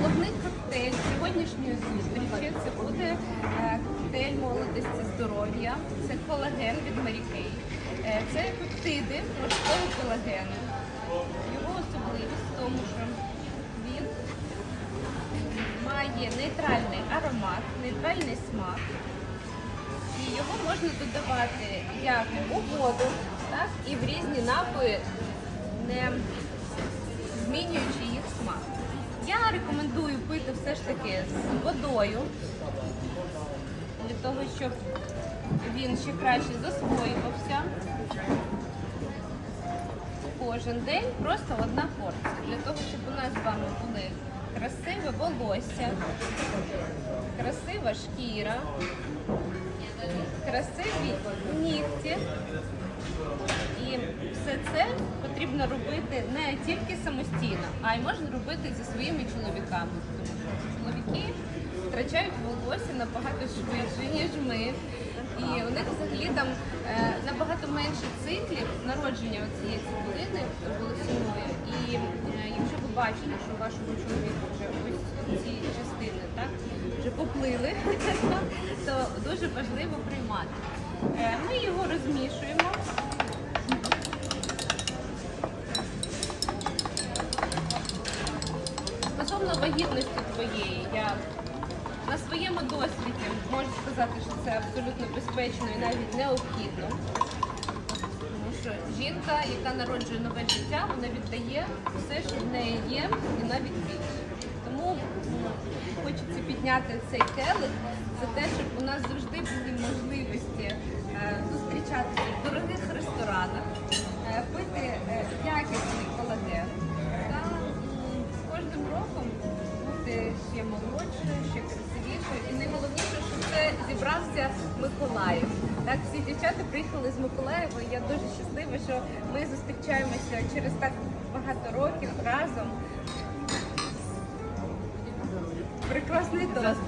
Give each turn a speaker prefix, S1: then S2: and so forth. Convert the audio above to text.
S1: головний коктейль сьогоднішньої зустрічі це буде е, коктейль молодості здоров'я, це колаген від Kay. Е, Це пептиди морського колагену. Його особливість в тому, що він має нейтральний аромат, нейтральний смак. І його можна додавати як у воду, так і в різні напої, не змінюючи їх смак. Пити все ж таки з водою, для того, щоб він ще краще засвоювався. Кожен день просто одна порція. Для того, щоб у нас з вами були красиве волосся, красива шкіра, красиві нігті. І все це потрібно робити не тільки самостійно, а й можна робити зі своїми чоловіками. Тому що чоловіки втрачають волосся набагато швидше, ніж ми. І у них взагалі там е, набагато менше циклів народження цієї цибулини волосяної. І е, якщо ви бачите, що у вашого чоловіка вже ось ці частини так, вже поплили, то дуже важливо приймати. Е, Ми його розмішуємо. Стосовно вагітності твоєї, я на своєму досвіді можу сказати, що це абсолютно безпечно і навіть необхідно. Тому що жінка, яка народжує нове життя, вона віддає все, що в неї є, і навіть більше. Хочеться підняти цей келих за те, щоб у нас завжди були можливості е, зустрічатися в дорогих ресторанах, е, пити е, якісний колаген та з кожним роком бути ще молодшою, ще красивішою. І найголовніше, що це зібрався Миколаїв. Так, всі дівчата приїхали з Миколаєва. і Я дуже щаслива, що ми зустрічаємося через так багато років разом. Прекрасний тост.